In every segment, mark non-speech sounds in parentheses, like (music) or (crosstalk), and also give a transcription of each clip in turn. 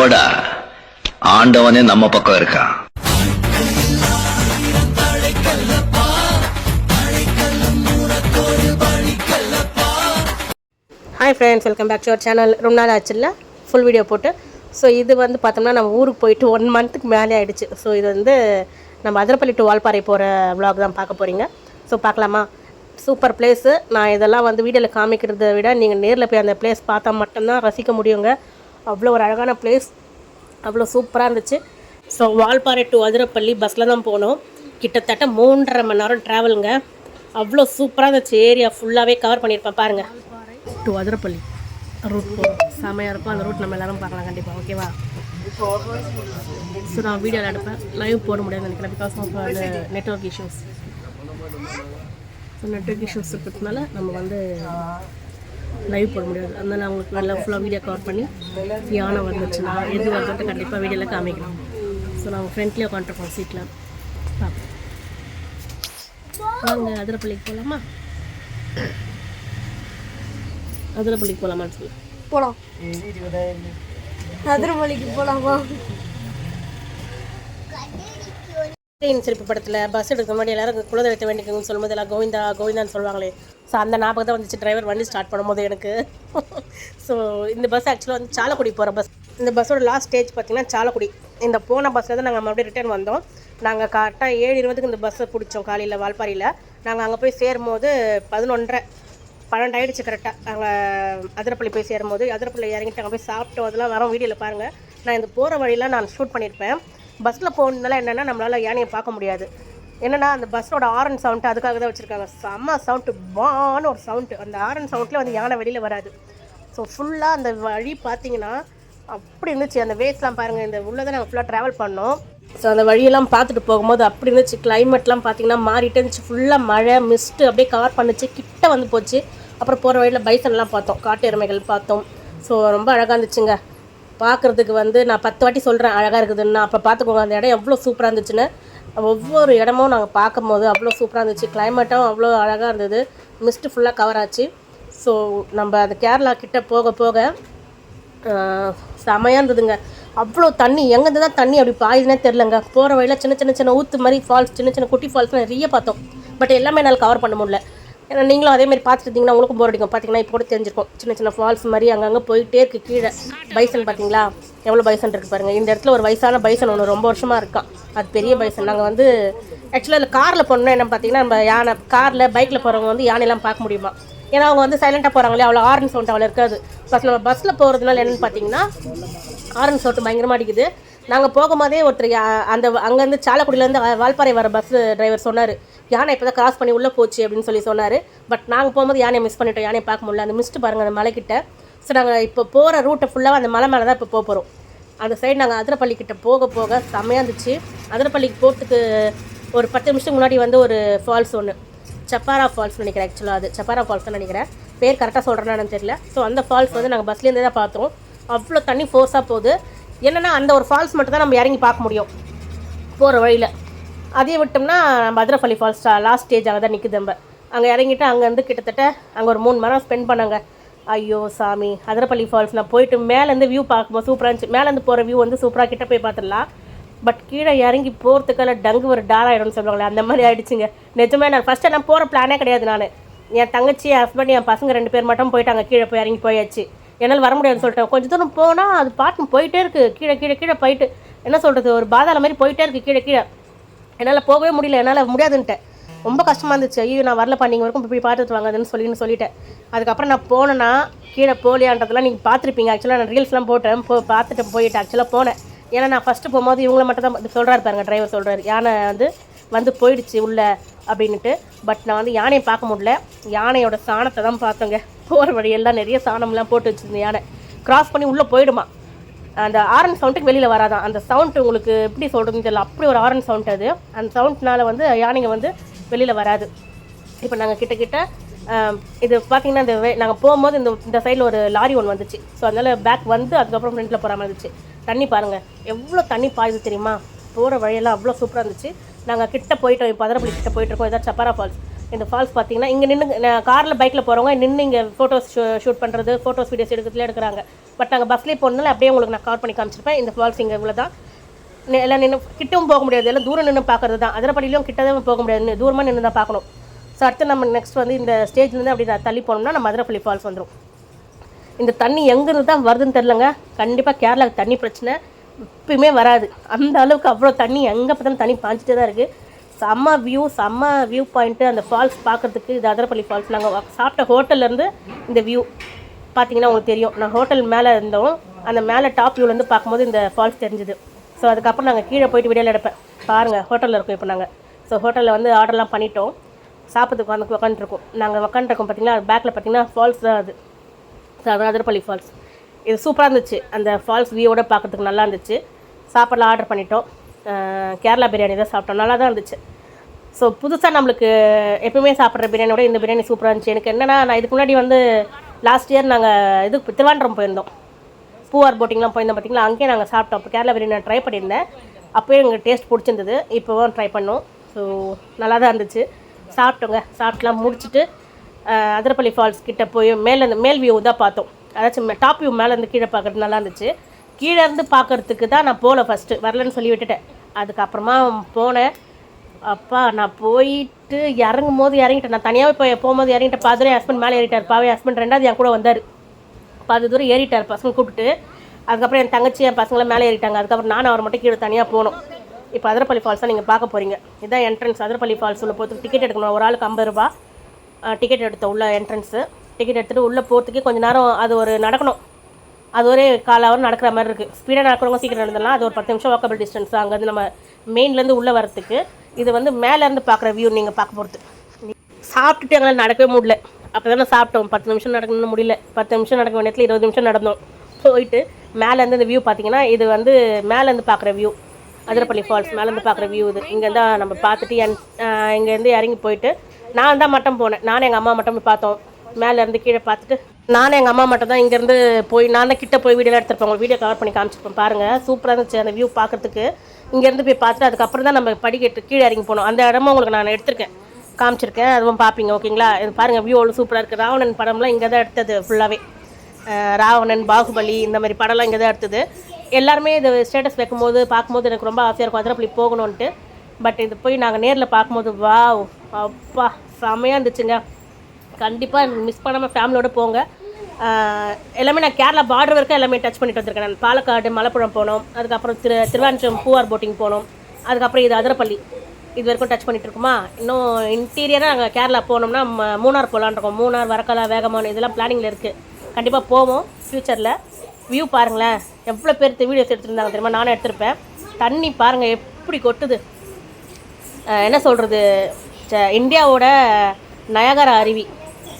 போடா ஆண்டவனே நம்ம பக்கம் இருக்கான் hi friends welcome back to our channel ரொம்ப நாள் ஆச்சுல்ல ஃபுல் வீடியோ போட்டு. ஸோ இது வந்து பார்த்தோம்னா நம்ம ஊருக்கு போயிட்டு ஒன் மந்த்துக்கு மேலே ஆயிடுச்சு. ஸோ இது வந்து நம்ம அதிரப்பள்ளி டு வால்பாறை போகிற vlog தான் பார்க்க போகிறீங்க ஸோ பார்க்கலாமா? சூப்பர் பிளேஸு நான் இதெல்லாம் வந்து வீடியோவில் காமிக்கிறத விட நீங்கள் நேரில் போய் அந்த பிளேஸ் பார்த்தா மட்டும்தான் ரசிக்க முடியுங்க. அவ்வளோ ஒரு அழகான பிளேஸ் அவ்வளோ சூப்பராக இருந்துச்சு. ஸோ வால்பாறை டு அதிரப்பள்ளி பஸ்ஸில் தான் போனோம். கிட்டத்தட்ட மூன்றரை மணி நேரம் ட்ராவலுங்க அவ்வளோ சூப்பராக இருந்துச்சு. ஏரியா ஃபுல்லாகவே கவர் பண்ணியிருப்பேன். பாருங்கள் டு அதிரப்பள்ளி. ரூட் போகிறோம் செமையாக இருக்கும். அந்த ரூட் நம்ம எல்லாரும் பார்க்கலாம் கண்டிப்பாக ஓகேவா ஸோ நான் வீடியோவில் எடுப்பேன். லைவ் போட முடியாதுன்னு நினைக்கிறேன். பிகாஸ் ஆஃப் அந்த network issues so network issues இருக்கிறதுனால நம்ம வந்து லைவ் போட முடியாது. அதனால அவங்களுக்கு நல்லா ஃபுல்லாக வீடியோ கவர் பண்ணி யானை வந்துச்சுன்னா எது வருதுன்ட்டு கண்டிப்பாக வீடியோவில் காமிக்கலாம் ஸோ நாங்கள் ஃப்ரெண்ட்லேயே உட்காந்துருப்போம் சீட்டில் பார்ப்போம் வாங்க அதிரப்பள்ளிக்கு போகலாமா அதிரப்பள்ளிக்கு போகலாமான்னு சொல்லு. போகலாம் அதிரப்பள்ளிக்கு போகலாமா ட்ரெயின் சிரிப்பு படத்தில் பஸ் எடுக்க முன்னாடி எல்லாரும் குலதெய்வத்தை வேண்டிக்கணும்னு சொல்லும்போது எல்லாம் கோவிந்தா கோவிந்தான்னு சொல்லுவாங்களே. ஸோ அந்த ஞாபகம் தான் வந்துச்சு. டிரைவர் வண்டி ஸ்டார்ட் பண்ணும்போது எனக்கு. (laughs) ஸோ இந்த பஸ் ஆக்சுவலாக வந்து சாலக்குடி போகிற பஸ் இந்த பஸ்ஸோட லாஸ்ட் ஸ்டேஜ் பார்த்தீங்கன்னா சாலக்குடி. இந்த போன பஸ்ஸில் தான் நாங்கள் மறுபடியும் ரிட்டர்ன் வந்தோம். நாங்கள் கரெக்டாக ஏழு இருபதுக்கு இந்த பஸ்ஸை பிடிச்சோம் காலையில் வால்பாறையில். நாங்கள் அங்கே போய் சேரும்போது பதினொன்றரை பன்னெண்டு ஆகிடுச்சு கரெக்டாக நாங்கள் அதிரப்பள்ளி போய் சேரும்போது அதிரப்பள்ளி இறங்கிட்டு அங்கே போய் சாப்பிட்டோம். அதெல்லாம் வரோம் வீடியோவில் பாருங்கள் நான் இந்த போகிற வழியெல்லாம் நான் ஷூட் பண்ணியிருப்பேன் பஸ்ஸில் போனதுனால என்னென்னா நம்மளால் யானையை பார்க்க முடியாது. என்னென்னா அந்த பஸ்ஸோட ஆரன் சவுண்ட் அதுக்காக தான் வச்சுருக்காங்க. செம்ம சவுண்டு பான்னு ஒரு சவுண்டு அந்த ஆரன் சவுண்டில் வந்து யானை வெளியில் வராது. ஸோ ஃபுல்லாக அந்த வழி பார்த்தீங்கன்னா அப்படி இருந்துச்சு. அந்த வேஸ்லாம் பாருங்கள் இந்த உள்ளே தான் நாங்கள் ஃபுல்லாக ட்ராவல் பண்ணோம். ஸோ அந்த வழியெல்லாம் பார்த்துட்டு போகும்போது அப்படி இருந்துச்சு. கிளைமேட்லாம் பார்த்தீங்கன்னா மாறிட்டு இருந்துச்சு. ஃபுல்லாக மழை மிஸ்ட்டு அப்படியே கவர் பண்ணுச்சு. கிட்ட வந்து போச்சு. அப்புறம் போகிற வழியில் பைசன்லாம் பார்த்தோம். காட்டு எருமைகள் பார்த்தோம். ஸோ ரொம்ப அழகாக இருந்துச்சுங்க. பார்க்குறதுக்கு வந்து நான் பத்து வாட்டி சொல்கிறேன் அழகாக இருக்குதுன்னு. அப்போ பார்த்துக்கோங்க அந்த இடம் எவ்வளோ சூப்பராக இருந்துச்சுன்னு. ஒவ்வொரு இடமும் நாங்கள் பார்க்கும்போது அவ்வளோ சூப்பராக இருந்துச்சு. கிளைமேட்டும் அவ்வளோ அழகாக இருந்தது. மிஸ்ட்டு ஃபுல்லாக கவர் ஆச்சு. ஸோ நம்ம அந்த கேரளா கிட்ட போக போக செமையாக இருந்ததுங்க. அவ்வளோ தண்ணி எங்கேருந்து தான் தண்ணி அப்படி பாயுதுனே தெரிலங்க போகிற வழியில் சின்ன சின்ன சின்ன ஊற்று மாதிரி ஃபால்ஸ் சின்ன சின்ன குட்டி ஃபால்ஸ் நிறைய பார்த்தோம். பட் எல்லாமே என்னால் கவர் பண்ண முடியல. ஏன்னா நீங்களும் அதே மாதிரி பார்த்துட்டு இருந்தீங்கன்னா உங்களுக்கும் போர் அடிக்கும். பார்த்தீங்கன்னா இப்போ கூட தெரிஞ்சிருக்கும். சின்ன சின்ன ஃபால்ஸ் மாதிரி அங்கங்கே போயிட்டே இருக்குது கீழே. பைசன் பார்த்தீங்களா எவ்வளோ பைசன் இருக்குது பாருங்கள் இந்த இடத்துல ஒரு வயசான பைசன் ஒன்று ரொம்ப வருஷமாக இருக்கான் அது பெரிய பைசன் நாங்கள் வந்து ஆக்சுவலாக அதில் காரில் போனோம்னா என்ன பார்த்தீங்கன்னா நம்ம யானை காரில் பைக்கில் போகிறவங்க வந்து யானையெல்லாம் பார்க்க முடியுமா? ஏன்னா அவங்க வந்து சைலண்ட்டாக போகிறாங்களே அவ்வளோ ஆரன் சவுண்ட் அவ்வளோ இருக்காது. பஸ்ஸில் பஸ்ஸில் போகிறதுனால என்னென்னு பார்த்தீங்கன்னா ஆரன் சவுண்ட் பயங்கரமாக அடிக்குது. நாங்கள் போகும்போதே ஒருத்தர் யா- அந்த அங்கேருந்து சாலக்குடியிலேருந்து வால்பாறை வர பஸ் டிரைவர் சொன்னார் யானை இப்போ தான் கிராஸ் பண்ணி உள்ளே போச்சு அப்படின்னு சொல்லி சொன்னார். பட் நாங்கள் போகும்போது யானையை மிஸ் பண்ணிட்டோம் யானையை பார்க்க முடியல. அந்த மிஸ்ட்டு பாருங்கள் அந்த மலைக்கிட்ட. ஸோ நாங்கள் இப்போ போகிற ரூட்டை ஃபுல்லாக அந்த மலை மேலே தான் இப்போ போக போகிறோம் அந்த சைடு நாங்கள் அதிரப்பள்ளிக்கிட்ட போக போக செம்மையாக இருந்துச்சு. அதிரப்பள்ளிக்கு போகிறதுக்கு ஒரு பத்து நிமிஷத்துக்கு முன்னாடி வந்து ஒரு ஃபால்ஸ் ஒன்று சப்பாரா ஃபால்ஸ் நினைக்கிறேன் ஆக்சுவலாக அது. சப்பாரா ஃபால்ஸ் தான் நினைக்கிறேன். பேர் கரெக்டாக சொல்கிறேன்னு தெரியல. ஸோ அந்த ஃபால்ஸ் வந்து நாங்கள் பஸ்லேருந்து தான் பார்த்தோம் அவ்வளோ தண்ணி ஃபோர்ஸாக போகுது. என்னென்னா அந்த ஒரு ஃபால்ஸ் மட்டும் தான் நம்ம இறங்கி பார்க்க முடியும். போகிற வழியில். அதே விட்டோம்னா பத்ரஃபலி ஃபால்ஸ் லாஸ்ட் ஸ்டேஜ் அங்கே தான் நிற்குது நம்ம. அங்கே இறங்கிட்டு அங்கேருந்து கிட்டத்தட்ட அங்கே ஒரு மூணு மணி நேரம் ஸ்பெண்ட் பண்ணாங்க. ஐயோ சாமி. அதிரப்பள்ளி ஃபால்ஸ் நான் போயிட்டு மேலேருந்து வியூ பார்க்கும்போது சூப்பராக இருந்துச்சு. மேலேருந்து போகிற வியூ வந்து சூப்பராக கிட்ட போய் பார்த்துடலாம். பட் கீழே இறங்கி போகிறதுக்கெல்லாம் டங்கு ஒரு டார் ஆகிடும்னு சொல்லுவாங்களே அந்த மாதிரி ஆகிடுச்சிங்க நிஜமே நான் ஃபஸ்ட்டு நான் போகிற பிளானே கிடையாது நான். என் தங்கச்சி என் ஹஸ்பண்ட் என் பசங்க ரெண்டு பேர் மட்டும் போயிட்டாங்க. கீழே போய் இறங்கி போயாச்சு. என்னால் வர முடியாதுன்னு சொல்லிட்டேன். கொஞ்சம் தூரம் போனால் அது பாட்டு போயிட்டே இருக்குது கீழே கீழே கீழே போயிட்டு என்ன சொல்கிறது ஒரு பாதாள மாதிரி போயிட்டே இருக்குது கீழே கீழே. என்னால் போகவே முடியல என்னால் முடியாதுன்ட்டேன். ரொம்ப கஷ்டமாக இருந்துச்சு. ஐயோ நான் வரலப்பா நீங்கள் வரைக்கும் இப்படி பார்த்துட்டு வாங்கன்னு சொல்லின்னு சொல்லிட்டேன். அதுக்கப்புறம் நான் போனேன்னா கீழே போலியான்றதெல்லாம் நீங்கள் பார்த்துருப்பீங்க. ஆக்சுவலாக நான் ரீல்ஸ்லாம் போட்டேன். போ பார்த்துட்டு போயிட்டு ஆக்சுவலாக போனேன். ஏன்னா நான் ஃபஸ்ட்டு போகும்போது இவங்கள மட்டும் தான் சொல்கிறாரு பாருங்க டிரைவர் சொல்கிறாரு யானை வந்து வந்து போயிடுச்சு உள்ள அப்படின்ட்டு பட் நான் வந்து யானையை பார்க்க முடியல. யானையோட சாணத்தை தான் பார்த்தோங்க. போகிற வழியெல்லாம் நிறைய சாணம்லாம் போட்டு வச்சுருந்தேன். யானை கிராஸ் பண்ணி உள்ளே போயிடுமா. அந்த ஆரன் சவுண்டுக்கு வெளியில் வராதான் அந்த சவுண்ட் உங்களுக்கு எப்படி சொல்கிறதுன்னு தெரியல. அப்படி ஒரு ஆரன் சவுண்ட் அது. அந்த சவுண்ட்னால வந்து யானைங்க வந்து வெளியில் வராது. இப்போ நாங்கள் கிட்ட கிட்ட இது பார்த்தீங்கன்னா இந்த நாங்கள் போகும்போது இந்த இந்த சைடில் ஒரு லாரி ஒன்று வந்துச்சு. ஸோ அதனால் பேக் வந்து அதுக்கப்புறம் ஃப்ரண்ட்டில் போகிற மாதிரி இருந்துச்சு. தண்ணி பாருங்கள் எவ்வளோ தண்ணி பாயுது தெரியுமா? போகிற வழியெல்லாம் அவ்வளோ சூப்பராக இருந்துச்சு. நாங்கள் கிட்ட போயிட்டோம். இப்போ அதிரப்பள்ளி கிட்ட போயிட்டு இருக்கோம். ஏதாவது சப்பாரா ஃபால்ஸ் இந்த ஃபால்ஸ் பார்த்தீங்கன்னா இங்கே நின்று காரில் பைக்கில் போகிறவங்க நின்று இங்கே ஃபோட்டோஸ் ஷூட் பண்ணுறது ஃபோட்டோஸ் வீடியோஸ் எடுக்கிறதுல எடுக்கிறாங்க. பட் நாங்கள் பஸ்லேயே போனதால அப்படியே உங்களுக்கு நான் கவர் பண்ணி காமிச்சிருப்பேன். இந்த ஃபால்ஸ் இங்கே இவ்வளோ தான் எல்லாம் நின்று கிட்டவும் போக முடியாது. எல்லாம் தூரம் நின்று பார்க்கறது தான் அதிரப்படியிலும் கிட்டதான் போக முடியாது. தூரமாக நின்று தான் பார்க்கணும். ஸோ அடுத்து நம்ம நெக்ஸ்ட் வந்து இந்த ஸ்டேஜ்லேருந்து அப்படி நான் தள்ளி போனோம்னா நம்ம மதுரப்பள்ளி ஃபால்ஸ் வந்துடும் இந்த தண்ணி எங்கேருந்து தான் வருதுன்னு தெரிலங்க கண்டிப்பாக கேரளாவுக்கு தண்ணி பிரச்சனை எப்பயுமே வராது. அந்த அளவுக்கு அவ்வளோ தண்ணி எங்கே பார்த்தாலும் தண்ணி பாஞ்சிட்டே தான் இருக்குது செம்ம வியூ செம்ம வியூ பாயிண்ட்டு அந்த ஃபால்ஸ் பார்க்குறதுக்கு இது அதரப்பள்ளி ஃபால்ஸ் நாங்கள் சாப்பிட்ட ஹோட்டல்லேருந்து இந்த வியூ பார்த்தீங்கன்னா உங்களுக்கு தெரியும். நான் ஹோட்டல் மேலே இருந்தோம். அந்த மேலே டாப் வியூலேருந்து பார்க்கும்போது இந்த ஃபால்ஸ் தெரிஞ்சுது. ஸோ அதுக்கப்புறம் நாங்கள் கீழே போயிட்டு வீடியோவில் எடுப்பேன். பாருங்கள் ஹோட்டலில் இருக்கோம் இப்போ நாங்கள் ஸோ ஹோட்டலில் வந்து ஆர்டர்லாம் பண்ணிட்டோம். சாப்பிட்றதுக்கு வந்து உட்காந்துருக்கோம் நாங்கள் உட்காந்துருக்கோம் பார்த்தீங்கன்னா பேக்கில் பார்த்தீங்கன்னா ஃபால்ஸ் தான் அது. ஸோ அதிரப்பள்ளி ஃபால்ஸ் இது சூப்பராக இருந்துச்சு. அந்த ஃபால்ஸ் வியூவோட பார்க்கறதுக்கு நல்லா இருந்துச்சு. சாப்பாடுலாம் ஆர்டர் பண்ணிட்டோம். கேரளா பிரியாணி தான் சாப்பிட்டோம். நல்லா தான் இருந்துச்சு. ஸோ புதுசாக நம்மளுக்கு எப்பவுமே சாப்பிட்ற பிரியாணியோட இந்த பிரியாணி சூப்பராக இருந்துச்சு. எனக்கு என்னென்னா நான் இதுக்கு முன்னாடி வந்து லாஸ்ட் இயர் நாங்கள் இது திருவாண்டரம் போயிருந்தோம். பூவார் போட்டிங்லாம் போயிருந்தோம் பார்த்தீங்களா அங்கேயே நாங்கள் சாப்பிட்டோம். அப்போ கேரளா பிரியாணி நான் ட்ரை பண்ணியிருந்தேன். அப்போயே எங்களுக்கு டேஸ்ட் பிடிச்சிருந்தது. இப்போவும் ட்ரை பண்ணோம். ஸோ நல்லா தான் இருந்துச்சு. சாப்பிட்டோங்க. சாப்பிட்டுலாம் முடிச்சுட்டு அதிரப்பள்ளி ஃபால்ஸ் கிட்டே போய் மேலே மேல் வியூ தான் பார்த்தோம். அதாச்சும் டாப் வியூ மேலே இருந்து கீழே பார்க்கறது நல்லா இருந்துச்சு. கீழே இருந்து பார்க்கறதுக்கு தான் நான் போகல ஃபஸ்ட்டு வரலன்னு சொல்லி விட்டுட்டேன். அதுக்கப்புறமா போனேன். அப்பா நான் போயிட்டு இறங்கும் போது இறங்கிட்டேன். நான் தனியாகவே போய் போகும்போது இறங்கிட்டேன். பாதுரே ஹஸ்பண்ட் மேலே ஏறிட்டார். பாவே ஹஸ்பண்ட் ரெண்டாவது என் கூட வந்தார். பாதி தூரம் ஏறிட்டார் பசங்க கூப்பிட்டு. அதுக்கப்புறம் என் தங்கச்சி என் பசங்களாம் மேலே ஏறிட்டாங்க. அதுக்கப்புறம் நானும் அவர் மட்டும் கீழே தனியாக போனோம். இப்போ அதிரப்பள்ளி ஃபால்ஸாக நீங்கள் பார்க்க போகிறீங்க இதான் என்ட்ரன்ஸ் அதிரப்பள்ளி ஃபால்ஸ் உள்ள போகிறதுக்கு டிக்கெட் எடுக்கணும். ஒரு ஆளுக்கு ஐம்பது ரூபா டிக்கெட் எடுத்த உள்ள என்ட்ரன்ஸு டிக்கெட் எடுத்துகிட்டு உள்ளே போகிறதுக்கே கொஞ்சம் நேரம் அது ஒரு நடக்கணும். அது ஒரு கால் ஹவர் நடக்கிற மாதிரி இருக்குது ஸ்பீடாக நடக்கிறவங்க சீக்கிரம் நடந்துடலாம். அது ஒரு பத்து நிமிஷம் வாக்கபிள் டிஸ்டன்ஸ் அங்கேருந்து நம்ம மெயின்லேருந்து உள்ளே வரத்துக்கு இது வந்து மேலேருந்து பார்க்குற வியூ நீங்கள் பார்க்க போகிறது சாப்பிட்டுட்டு எங்களால் நடக்கவே முடியல. அப்போ தானே சாப்பிட்டோம். பத்து நிமிஷம் நடக்கணும்னு முடியல. பத்து நிமிஷம் நடக்க வேண்டியத்தில் இருபது நிமிஷம் நடந்தோம். போயிட்டு மேலேருந்து இந்த வியூ பார்த்தீங்கன்னா இது வந்து மேலேருந்து பார்க்குற வியூ அதிரப்பள்ளி ஃபால்ஸ் மேலேருந்து பார்க்குற வியூ இது. இங்கேருந்து நம்ம பார்த்துட்டு என் இங்கேருந்து இறங்கி போயிட்டு நான் தான் மட்டும் போனேன். நானும் எங்கள் அம்மா மட்டும் பார்த்தோம். மேலேருந்து கீழே பார்த்துட்டு நானும் எங்கள் அம்மா மட்டும் தான் இங்கேருந்து போய் நான் தான் கிட்ட போய் வீடியோலாம் எடுத்துருப்பேன் உங்களுக்கு வீடியோ கவர் பண்ணி காமிச்சிருப்பேன் பாருங்கள் சூப்பராக இருந்துச்சு அந்த வியூ பார்க்குறதுக்கு. இங்கேருந்து போய் பார்த்துட்டு அதுக்கப்புறம் தான் நம்ம படிக்கட்டு கீழே இறங்கி போனோம். அந்த இடமும் உங்களுக்கு நான் எடுத்திருக்கேன். காமிச்சிருக்கேன். அதுவும் பார்ப்பீங்க ஓகேங்களா? இது பாருங்கள் வியூ அவ்வளோ சூப்பராக இருக்குது ராவணன் படம்லாம் இங்கே தான் எடுத்தது ஃபுல்லாகவே ராவணன் பாகுபலி இந்த மாதிரி படம்லாம் இங்கே தான் எடுத்தது. எல்லாருமே இது ஸ்டேட்டஸ் வைக்கும்போது பார்க்கும்போது எனக்கு ரொம்ப ஆசையாக இருக்கும். அதிரப்பள்ளி போகணுன்ட்டு பட் இது போய் நாங்கள் நேரில் பார்க்கும்போது வா அப்பா செமையாக இருந்துச்சுங்க. கண்டிப்பாக மிஸ் பண்ணாமல் ஃபேமிலியோடு போங்க. எல்லாமே நான் கேரளா பார்டர் வரைக்கும் எல்லாமே டச் பண்ணிட்டு வந்திருக்கேன் நான். பாலக்காடு மலப்புழம் போனோம். அதுக்கப்புறம் திரு திருவான்றம் பூவார் போட்டிங் போனோம். அதுக்கப்புறம் இது அதிரப்பள்ளி. இது வரைக்கும் டச் பண்ணிட்டு இருக்குமா? இன்னும் இன்டீரியராக நாங்கள் கேரளா போனோம்னா மூணார் போகலான்னு இருக்கோம். மூணார் வரக்கலா வேகமான இதெல்லாம் பிளானிங்கில் இருக்குது கண்டிப்பாக போவோம் ஃப்யூச்சரில் வியூ பாருங்களேன். எவ்வளோ பேர் வீடியோஸ் எடுத்துருந்தாங்க தெரியுமா? நானும் எடுத்திருப்பேன். தண்ணி பாருங்கள் எப்படி கொட்டுது. என்ன சொல்கிறது இந்தியாவோட நயகர அருவி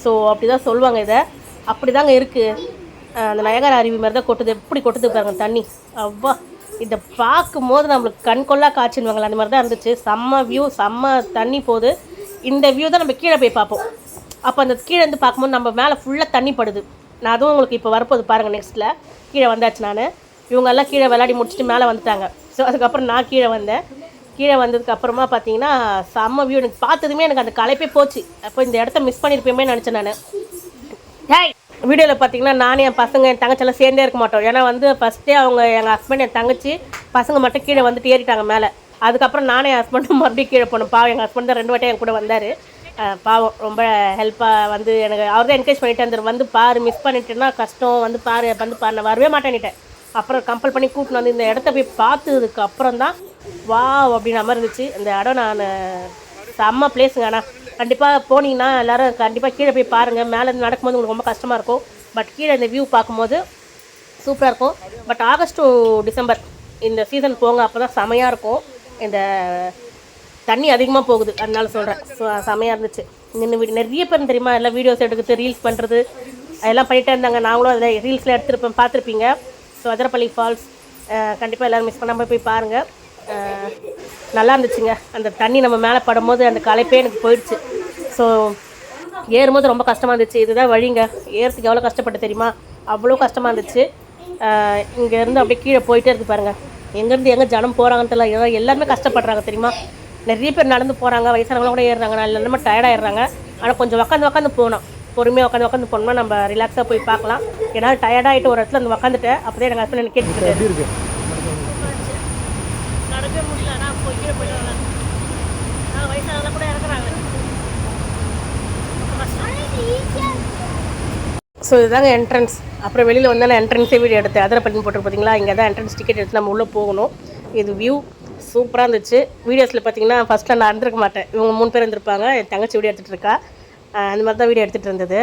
ஸோ அப்படி தான் சொல்லுவாங்க இதை. அப்படி தாங்க இருக்குது அந்த நயகர அருவி மாதிரி தான் கொட்டுது. எப்படி கொட்டுது பாருங்க தண்ணி. அவ்வா இதை பார்க்கும்போது நம்மளுக்கு கண் கொள்ளா காய்ச்சின்வாங்களே அந்த மாதிரி தான் இருந்துச்சு. செம்ம வியூ செம்ம தண்ணி போகுது. இந்த வியூ தான் நம்ம கீழே போய் பார்ப்போம். அப்போ அந்த கீழே இருந்து பார்க்கும்போது நம்ம மேலே ஃபுல்லாக தண்ணி படுது. நான் அதுவும் உங்களுக்கு இப்போ வரப்போகுது பாருங்கள் நெக்ஸ்ட்டில் கீழே வந்தாச்சு நான். இவங்கெல்லாம் கீழே விளையாடி முடிச்சுட்டு மேலே வந்துட்டாங்க. ஸோ அதுக்கப்புறம் நான் கீழே வந்தேன். கீழே வந்ததுக்கு அப்புறமா பார்த்தீங்கன்னா செம்ம வியூ எனக்கு பார்த்ததுமே எனக்கு அந்த களைப்பே போச்சு. அப்போ இந்த இடத்த மிஸ் பண்ணியிருப்பேமே நினச்சேன் நான். ஹேய் வீடியோவில் பார்த்தீங்கன்னா நானும் என் பசங்க என் தங்கச்செல்லாம் சேர்ந்தே இருக்க மாட்டோம். ஏன்னா வந்து ஃபஸ்ட்டே அவங்க எங்கள் ஹஸ்பண்ட் என் தங்கச்சி பசங்க மட்டும் கீழே வந்துட்டு ஏறிட்டாங்க மேலே. அதுக்கப்புறம் நானும் என் ஹஸ்பண்டும் மறுபடியும் கீழே போனோம். பாவம் எங்கள் ஹஸ்பண்ட் தான் ரெண்டு வாட்டி என் கூட வந்தார். பாவம் ரொம்ப ஹெல்ப்பாக வந்து எனக்கு அவர் தான் என்கரேஜ் பண்ணிட்டு இருந்தார். வந்து பாரு மிஸ் பண்ணிட்டேன்னா கஷ்டம். வந்து பாரு வந்து பாரு. நான் வரவே மாட்டேன்னுட்டேன். அப்புறம் கம்பல் பண்ணி கூட்டின்னு வந்து இந்த இடத்த போய் பார்த்ததுக்கு அப்புறம் தான் வா அப்படின்ற மாதிரி இருந்துச்சு. இந்த இடம் நான் செம்ம பிளேஸுங்க ஆனால் கண்டிப்பாக போனீங்கன்னா எல்லாரும் கண்டிப்பாக கீழே போய் பாருங்கள் மேலே நடக்கும்போது உங்களுக்கு ரொம்ப கஷ்டமாக இருக்கும். பட் கீழே இந்த வியூ பார்க்கும்போது சூப்பராக இருக்கும். பட் ஆகஸ்ட் டு டிசம்பர் இந்த சீசன் போங்க அப்போ தான் செமையாக இருக்கும். இந்த தண்ணி அதிகமாக போகுது அதனால சொல்கிறேன் ஸோ செமையாக இருந்துச்சு. நின்று வீடு நிறைய பேர் தெரியுமா? எல்லாம் வீடியோஸ் எடுக்கிறது ரீல்ஸ் பண்ணுறது அதெல்லாம் பண்ணிகிட்டே இருந்தாங்க. நாங்களும் அதில் ரீல்ஸில் எடுத்துருப்பேன் பார்த்துருப்பீங்க. ஸோ அதரப்பள்ளி ஃபால்ஸ் கண்டிப்பாக எல்லோரும் மிஸ் பண்ணாமல் போய் பாருங்கள் நல்லா இருந்துச்சுங்க அந்த தண்ணி நம்ம மேலே படும்போது அந்த களைப்பே எனக்கு போயிடுச்சு. ஸோ ஏறும்போது ரொம்ப கஷ்டமாக இருந்துச்சு. இதுதான் வழிங்க. ஏறத்துக்கு எவ்வளோ கஷ்டப்பட்டு தெரியுமா? அவ்வளோ கஷ்டமாக இருந்துச்சு. இங்கேருந்து அப்படியே கீழே போயிட்டே இருக்கு பாருங்கள் எங்கேருந்து எங்கே ஜனம் போகிறாங்கன்னு தெரியல. எல்லாருமே கஷ்டப்படுறாங்க தெரியுமா? நிறைய பேர் நடந்து போகிறாங்க வயசானவங்களும் கூட ஏறுறாங்க. நல்ல நம்ம டயர்டாகிடுறாங்க ஆனால் கொஞ்சம் உட்காந்து உட்காந்து போகணும். பொறுமையாக உட்காந்து உட்காந்து போனோம்னா நம்ம ரிலாக்ஸாக போய் பார்க்கலாம். ஏன்னா டயர்டாகிட்டு ஒரு இடத்துல வந்து உட்காந்துட்டேன் அப்படியே எங்கள் ஹஸ்பண்ட் கேட்டுக்கிட்டு எப்படி இருக்கு நடக்கவே முடியல ஆனால் போய் கீழே போயிடுவாங்க கூட இறக்குறாங்க ஸோ இதுதாங்க என்ட்ரன்ஸ் அப்புறம் வெளியில் வந்து நான் என்ட்ரன்ஸே வீடியோ எடுத்தேன். அதில் பண்ணி போட்டு பார்த்தீங்களா இங்கே தான் என்ட்ரன்ஸ் டிக்கெட் எடுத்து நம்ம உள்ளே போகணும். இது வியூ சூப்பராக இருந்துச்சு. வீடியோஸில் பார்த்தீங்கன்னா ஃபஸ்ட்டில் நான் இருந்திருக்க மாட்டேன். இவங்க மூணு பேர் இருந்திருப்பாங்க. என் தங்கச்சி வீடியோ எடுத்துகிட்டு இருக்கா. அந்த மாதிரி தான் வீடியோ எடுத்துகிட்டு இருந்தது.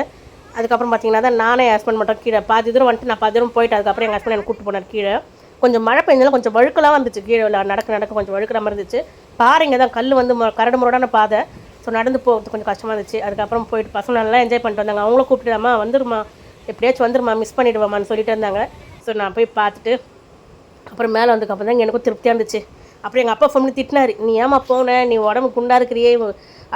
அதுக்கப்புறம் பார்த்தீங்கன்னா தான் நானே ஹஸ்பண்ட் மட்டும் கீழே பாதி தூரம் வந்துட்டு நான் பாதி தூரம் போயிட்டு அதுக்கப்புறம் எங்கள் ஹஸ்பண்ட் எனக்கு கூப்பிட்டு போனார் கீழே. கொஞ்சம் மழை பெஞ்சாலும் கொஞ்சம் வழுக்கெல்லாம் வந்துச்சு. கீழே நடக்க நடக்க கொஞ்சம் வழுக்கிற மாதிரி இருந்துச்சு. பாருங்க தான் கல் வந்து கரடு முரடான பாதை. ஸோ நடந்து போகிறது கொஞ்சம் கஷ்டமாக இருந்துச்சு. அதுக்கப்புறம் போயிட்டு பசங்க நல்லா என்ஜாய் பண்ணிட்டு வந்தாங்க. அவங்களும் கூப்பிட்டுடாமா வந்துருமா எப்படியாச்சும் வந்துருமா மிஸ் பண்ணிடுவாமான்னு சொல்லிட்டு இருந்தாங்க. ஸோ நான் போய் பார்த்துட்டு அப்புறம் மேலே வந்ததுக்கப்புறம் தான் எனக்கும் திருப்தியாக இருந்துச்சு. அப்புறம் எங்கள் அப்பா ஃபோன் பண்ணி நீ ஏமா போன? நீ உடம்பு குண்டா இருக்கிறியே.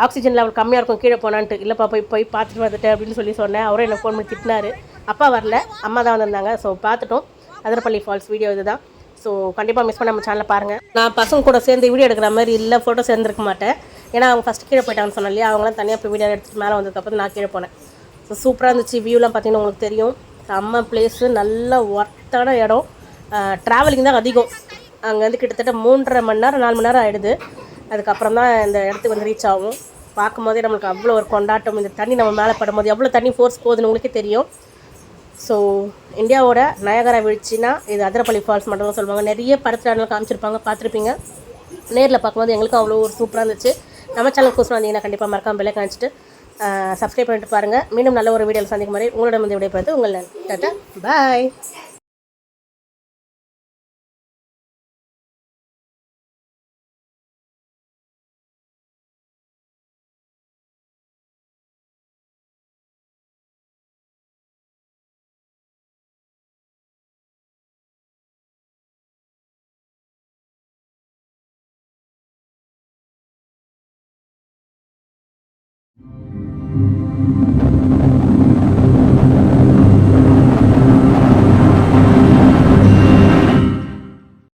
ஆக்சிஜன் லெவல் கம்மியாக இருக்கும் கீழே போனான்ட்டு. இல்லைப்பா போய் போய் பார்த்துட்டு வந்துட்டேன் அப்படின்னு சொல்லி சொன்னேன். அவரும் எனக்கு ஃபோன் பண்ணி திட்டினார். அப்பா வரல. அம்மா தான் வந்திருந்தாங்க. ஸோ பார்த்துட்டோம். அதிரப்பள்ளி ஃபால்ஸ் வீடியோ இதுதான். ஸோ கண்டிப்பாக மிஸ் பண்ண நம்ம சேனலை பாருங்கள் நான் பசங்க கூட சேர்ந்து வீடியோ எடுக்கிற மாதிரி இல்லை ஃபோட்டோ சேர்ந்துருக்க மாட்டேன். ஏன்னா அவங்க ஃபஸ்ட்டு கீழே போயிட்டாங்கன்னு சொன்னேன் இல்லையா? அவங்களாம் தனியாக போய் வீடியோ எடுத்துட்டு மேலே வந்ததுக்கப்புறம் நான் கீழே போனேன். ஸோ சூப்பராக இருந்துச்சு. வியூலாம் பார்த்தீங்கன்னா உங்களுக்கு தெரியும். செம்ம பிளேஸு நல்ல ஒர்த்தான இடம். ட்ராவலிங் தான் அதிகம். அங்கே வந்து கிட்டத்தட்ட மூன்றரை மணி நேரம் நாலு மணி நேரம் ஆகிடுது அதுக்கப்புறம் தான் இந்த இடத்துக்கு வந்து ரீச் ஆகும். பார்க்கும்போதே நம்மளுக்கு அவ்வளோ ஒரு கொண்டாட்டம். இந்த தண்ணி நம்ம மேலே படும்போது எவ்வளோ தண்ணி ஃபோர்ஸ் போகுதுன்னு உங்களுக்கே தெரியும். ஸோ இந்தியாவோட நயகரா வீழ்ச்சினா இது அதிரப்பள்ளி ஃபால்ஸ் மட்டும் தான் சொல்லுவாங்க. நிறைய படத்துல காமிச்சிருப்பாங்க பார்த்துருப்பீங்க. நேரில் பார்க்கும்போது எங்களுக்கும் அவ்வளோ ஒரு சூப்பராக இருந்துச்சு. நம்ம சேனல் கோசம் வந்தீங்கன்னா கண்டிப்பாக மறக்காம விலை காமிச்சிட்டு சப்ஸ்கிரைப் பண்ணிட்டு பாருங்கள் மீண்டும் நல்ல ஒரு வீடியோவில் சந்திக்கும் மாதிரி உங்களோட வந்து விடைபெறுது உங்கள் டாட்டா பாய்